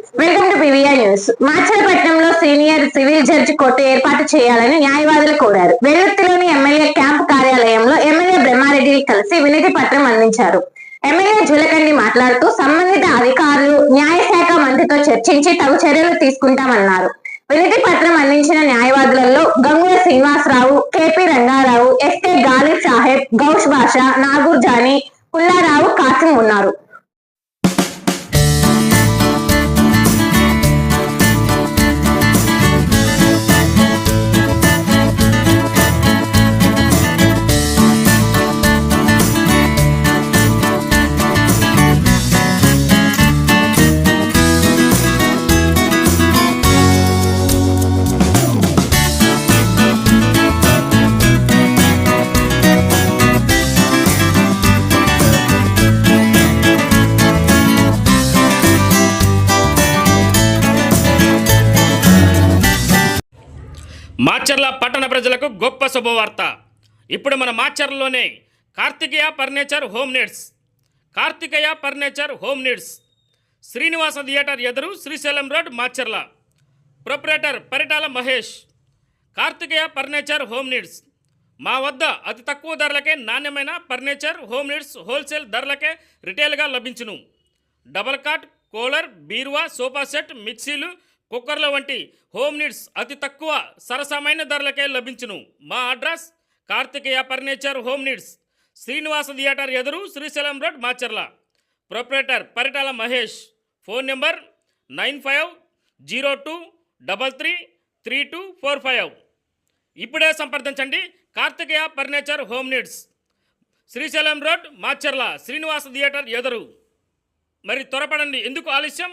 Welcome to PVR news. మాచలపట్నంలో senior civil judge court ఏర్పాటు చేయాలని న్యాయవాదులు కోరారు. వెల్లుర్తిలోని ఎమ్మెల్యే క్యాంపు కార్యాలయంలో ఎమ్మెల్యే బ్రహ్మారెడ్డిని కలిసి వినతి పత్రం అందించారు. ఎమ్మెల్యే జులకండి మాట్లాడుతూ సంబంధిత అధికారులు న్యాయశాఖ మంత్రితో చర్చించి తగు చర్యలు తీసుకుంటామన్నారు. వినతి పత్రం అందించిన న్యాయవాదులలో Gangula Srinivasarao KP Rangarao SK Ghalib Saheb gouache Basha Nagoor Jani Pullarao Kasim ఉన్నారు. మాచర్ల పట్టణ ప్రజలకు గొప్ప శుభవార్త. ఇప్పుడు మన మాచర్లలోనే Karthikeya furniture home needs. Karthikeya furniture home needs. Srinivasa theatre ఎదురు Srisailam road Macherla. Proprietor Paritala Mahesh. Karthikeya furniture home needs. మా వద్ద అతి తక్కువ ధరలకే నాణ్యమైన ఫర్నిచర్ హోమ్ నీడ్స్ హోల్సేల్ ధరలకే రిటైల్గా లభించును. డబల్ కాట్ కూలర్ బీరువా సోఫా సెట్ మిక్సీలు కుక్కర్ల వంటి హోమ్ నీడ్స్ అతి తక్కువ సరసమైన ధరలకే లభించును. మా address Karthikeya furniture home needs Srinivasa theatre ఎదురు Srisailam road Macherla. Proprietor Paritala Mahesh. Phone number nine five zero two double three three two four five. ఇప్పుడే సంప్రదించండి. Karthikeya furniture home needs Srisailam road Macherla Srinivasa theatre ఎదురు. మరి త్వరపడండి. ఎందుకు ఆలస్యం?